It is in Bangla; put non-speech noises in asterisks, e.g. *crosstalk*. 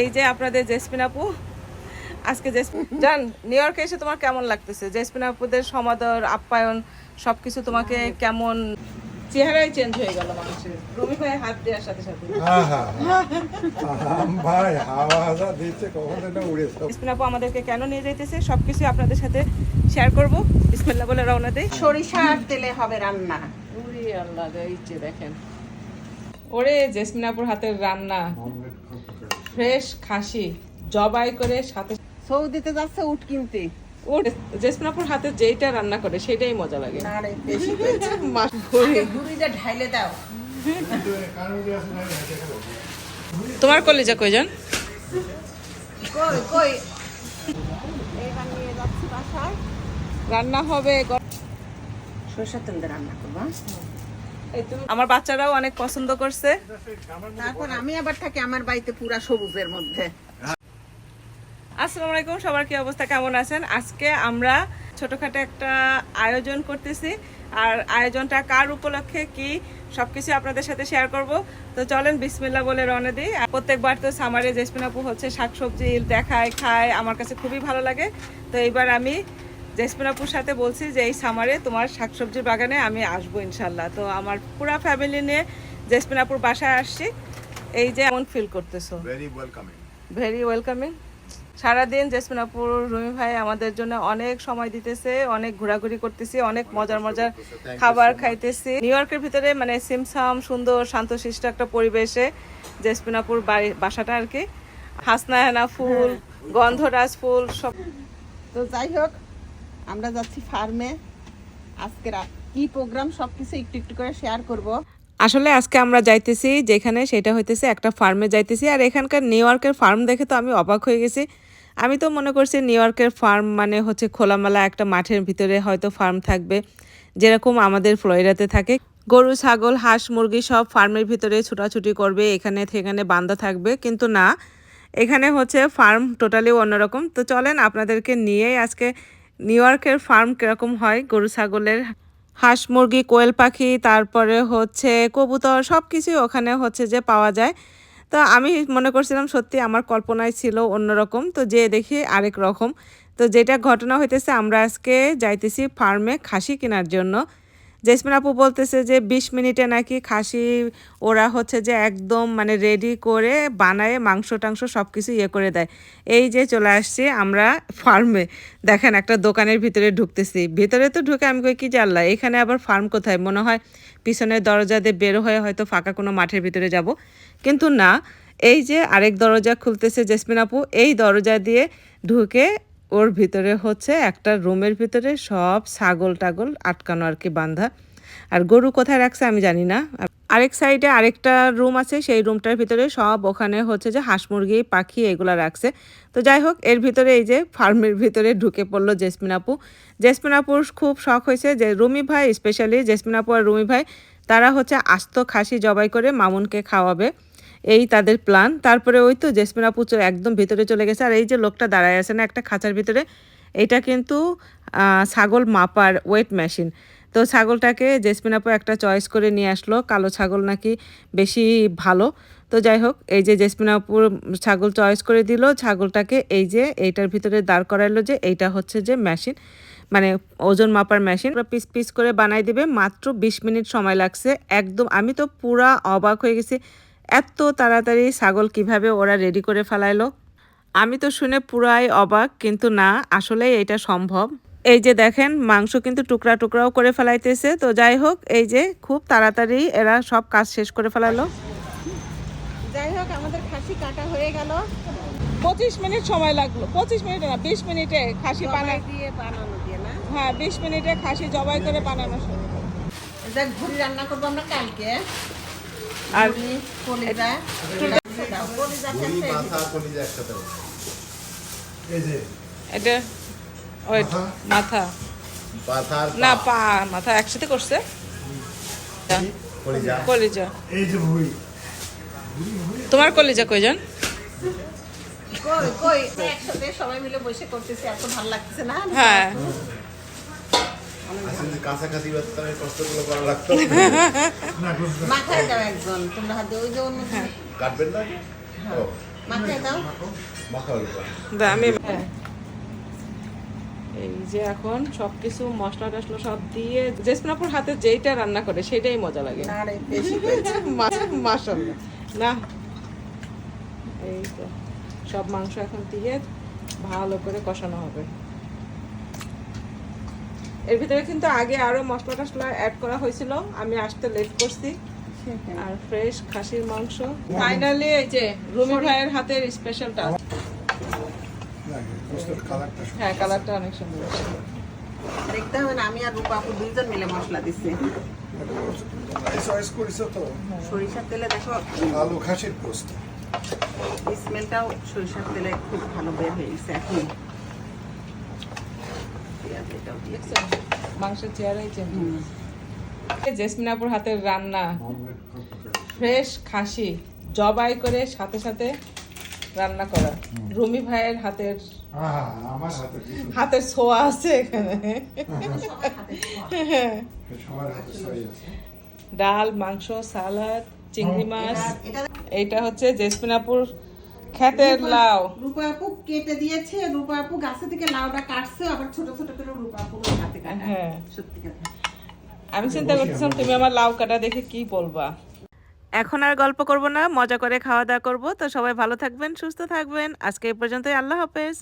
এই যে আপনাদের জেসমিন আপু আজকে জেসমিন জান নিউ ইয়র্কে এসে তোমার কেমন লাগতেছে? জেসমিন আপুদের সমাদর আপ্যায়ন সবকিছু তোমাকে কেমন চেহারাই চেঞ্জ হয়ে গেল মানুষের। রুমি ভাই হাত দেওয়ার সাথে সাথে। আহা ভাই হাওয়া দিচ্ছে কখন এটা উড়ে সব জেসমিন আপু আমাদেরকে কেন নিয়ে যাইতেছে? সবকিছু আপনাদের সাথে শেয়ার করব। বিসমিল্লাহ বলে রওনা দেই। সরিষার তেলে হবে রান্না। উরি আল্লাহ ইচ্ছে দেখেন। ওরে জেসমিন আপুর হাতের রান্না। ফ্রেশ খাসি জবাই করে সাথে সৌদিতে যাচ্ছে উট কিনতে। ওর জেসমিন আপুর হাতে যেইটা রান্না করে সেটাই মজা লাগে। *laughs* ঢাইলে দাও। তোমার কলেজা কয়জন? রান্না হবে সরষের তেল দিয়ে রান্না করব হ্যাঁ? আমার বাচ্চারাও অনেক পছন্দ করছে। তারপর আমি আবার থাকি আমার বাড়িতে পুরা সবুজের মধ্যে। আসসালামু আলাইকুম সবার কি অবস্থা কেমন আছেন? আজকে আমরা ছোটখাটো একটা আয়োজন করতেছি। আর আয়োজনটা কার উপলক্ষে কি সবকিছু আপনাদের সাথে শেয়ার করব। তো চলেন বিসমিল্লা বলে রওনা দিই। প্রত্যেকবার তো সামারে জেসমিন আপু হচ্ছে শাকসবজি দেখায় খায় আমার কাছে খুবই ভালো লাগে। তো এইবার আমি জেসমিন আপুর সাথে বলছি যে এই সামারে তোমার শাকসবজির বাগানে আমি আসব ইনশাল্লাহ। তো আমার পুরা ফ্যামিলি নিয়ে জেসমিন আপুর বাসায় আসছি। এই যে এমন ফিল করতেছো? ভেরি ওয়েলকামিং ভেরি ওয়েলকামিং সারাদিন জেসমিন আপুর রুমি ভাই আমাদের জন্য অনেক সময় দিতেছে অনেক ঘোরাঘুরি করতেছি অনেক মজার মজার খাবার খাইতেছি। নিউ ইয়র্কের ভিতরে মানে সিমসাম সুন্দর শান্তশিষ্ট একটা পরিবেশে জেসমিন আপুর বাড়ি বাসাটা আর কি। হাসনায়না ফুল গন্ধরাজ ফুল সব। তো যাই হোক আমরা যাচ্ছি ফার্মে। আজকে কি প্রোগ্রাম, সবকিছু একটু একটু করে শেয়ার করব। আসলে আজকে আমরা যাইতেছি যেখানে সেটা হইতেছে একটা ফার্মে যাইতেছি। আর এখানকার নিউ ইয়র্কের ফার্ম দেখে তো আমি অবাক হয়ে গেছি। আমি তো মনে করছি নিউ ইয়র্কের ফার্ম মানে হচ্ছে খোলামেলা একটা মাঠের ভিতরে হয়তো ফার্ম থাকবে, যেরকম আমাদের ফ্লোরিডাতে থাকে। গরু, ছাগল, হাঁস, মুরগি সব ফার্মের ভিতরে ছুটাছুটি করবে, এখানে সেখানে বান্ধা থাকবে। কিন্তু না, এখানে হচ্ছে ফার্ম টোটালি অন্যরকম। তো চলেন আপনাদেরকে নিয়েই আজকে নিউ ইয়র্কের ফার্ম কীরকম হয়? গরু, ছাগলের হাঁস, মুরগি, কোয়েল পাখি, তারপরে হচ্ছে কবুতর সব কিছুই ওখানে হচ্ছে যে পাওয়া যায়। তো আমি মনে করছিলাম সত্যি আমার কল্পনায় ছিল অন্যরকম। তো যে দেখি আরেক রকম। তো যেটা ঘটনা হইতেছে, আমরা আজকে যাইতেছি ফার্মে খাসি কেনার জন্য। জেসমিন আপু বলতেছে যে বিশ মিনিটে নাকি খাসি ওরা হচ্ছে যে একদম মানে রেডি করে বানায় মাংস টাংস সব কিছু ইয়ে করে দেয়। এই যে চলে আসছি আমরা ফার্মে দেখেন একটা দোকানের ভিতরে ঢুকতেছি। ভিতরে তো ঢুকে আমি কই, কি জানলা এখানে আবার ফার্ম কোথায়? মনে হয় পিছনের দরজা দিয়ে বের হয়ে হয়তো ফাঁকা কোনো মাঠের ভিতরে যাব। কিন্তু না, এই যে আরেক দরজা খুলতেছে জেসমিন আপু, এই দরজা দিয়ে ঢুকে ওর ভিতরে হচ্ছে একটা রুমের ভিতরে সব ছাগল টাগল আটকানো আর কি বান্ধা। আর গরু কোথায় রাখছে আমি জানি না। আরেক সাইডে আরেকটা রুম আছে, সেই রুমটার ভিতরে সব ওখানে হচ্ছে যে হাঁস মুরগি, পাখি এগুলা রাখছে। তো যাই হোক, এর ভিতরে এই যে ফার্মের ভিতরে ঢুকে পড়ল জেসমিন আপু। জেসমিন আপুর খুব শখ হয়েছে যে রুমি ভাই, স্পেশালি জেসমিন আপু আর রুমি ভাই, তারা হচ্ছে আস্ত খাসি জবাই করে মামুনকে খাওয়াবে। এই তাদের প্ল্যান তারপরে ওই তো জেসমিন আপু একদম ভিতরে চলে গেছে। আর এই যে লোকটা দাঁড়ায় আছে না, একটা খাঁচার ভিতরে, এটা কিন্তু ছাগল মাপার ওয়েট মেশিন তো ছাগলটাকে জেসমিন আপু একটা চয়েস করে নিয়ে আসলো। কালো ছাগল নাকি বেশি ভালো। তো যাই হোক, এই যে জেসমিন আপুর ছাগল চয়েস করে দিল। ছাগলটাকে এই যে এইটার ভিতরে দাঁড় করাইলো যে এইটা হচ্ছে যে মেশিন মানে ওজন মাপার মেশিন পিস পিস করে বানাই দিবে। মাত্র বিশ মিনিট সময় লাগছে। একদম, আমি তো পুরা অবাক হয়ে গেছি। এত তাড়াতাড়ি ছাগল কীভাবে ওরা রেডি করে ফেলাইলো? আমি তো শুনে পুরাই অবাক কিন্তু না আসলেই এটা সম্ভব। এই যে দেখেন মাংস কিন্তু টুকরা টুকরাও করে ফেলাইতেছে। তো যাই হোক এই যে খুব তাড়াতাড়ি এরা সব কাজ শেষ করে ফেলালো যাই হোক আমাদের খাসি কাটা হয়ে গেল। পঁচিশ মিনিট সময় লাগল। পঁচিশ মিনিট না বিশ মিনিটে খাসি জবাই দিয়ে বানানো দিয়ে না? হ্যাঁ বিশ মিনিটে খাসি জবাই করে বানানো যাক ঘুরি রান্না করব আমরা কালকে। আর এটা ওয়েট মাথা? না পা। মাথা একসাথে করছে। কলিজা। তোমার কলিজা কয়জন? কই কই? একসাথে সবাই মিলে বসে করতেছি এত ভালো লাগতেছে না? হ্যাঁ। আসলে কাছাকাছি বাচ্চাদের কষ্টগুলো করা লাগতো। মাথায় দাও একজন তোমরা হাতে ওই যে অন্য হ্যাঁ। কাটবেন না? ও। দাও। মাখা হইবা আমি হ্যাঁ। এই যে এখন সবকিছু মশলা টশলা সব দিয়ে জেসমিনাপুর হাতে যেইটা রান্না করে সেটাই মজা লাগে। না। এই তো সব মাংস এখন দিয়ে ভালো করে কষানো হবে। এর ভিতরে কিন্তু আগে আরও মশলা টশলা অ্যাড করা হয়েছিল। আমি আসতে লেট করছি। আর ফ্রেশ খাসির মাংস। ফাইনালি এই যে রুমি ভাইয়ের হাতের স্পেশাল টাচ না পোস্টের কালারটা হ্যাঁ কালারটা অনেক সুন্দর। দেখতে হবে না আমি আর রূপা আপু দুইজন মিলে মশলা দিচ্ছি। সরিষার তেলে দেখো আলু খাসির পোস্ত। স্মেলটাও সরিষার তেলে খুব ভালো বের হয়ে গেছে এখন। মাংসের চেয়ারাই চেঞ্জ জেসমিনাপুর হাতের রান্না। ফ্রেশ খাসি জবাই করে সাথে সাথে রান্না করা। রুমি ভাইয়ের হাতের হাতের ছোঁয়া আছে এখানে। সবার হাতে সই আছে। ডাল মাংস সালাদ চিংড়ি মাছ। এটা এইটা হচ্ছে জেসমিনাপুর ক্ষেতের লাউ রূপা আপু কেটে দিয়েছে রূপা আপু গাছে থেকে লাউটা কাটছে আবার ছোট ছোট করে রূপা আপু হাতে কাটা। হ্যাঁ। সত্যি কথা। আমি চিন্তা করছিলাম তুমি আমার লাউ কাটা দেখে কি বলবা। এখন আর গল্প করব না মজা করে খাওয়া দাওয়া করব। তো সবাই ভালো থাকবেন সুস্থ থাকবেন। আজকে এই পর্যন্তই আল্লাহ হাফেজ।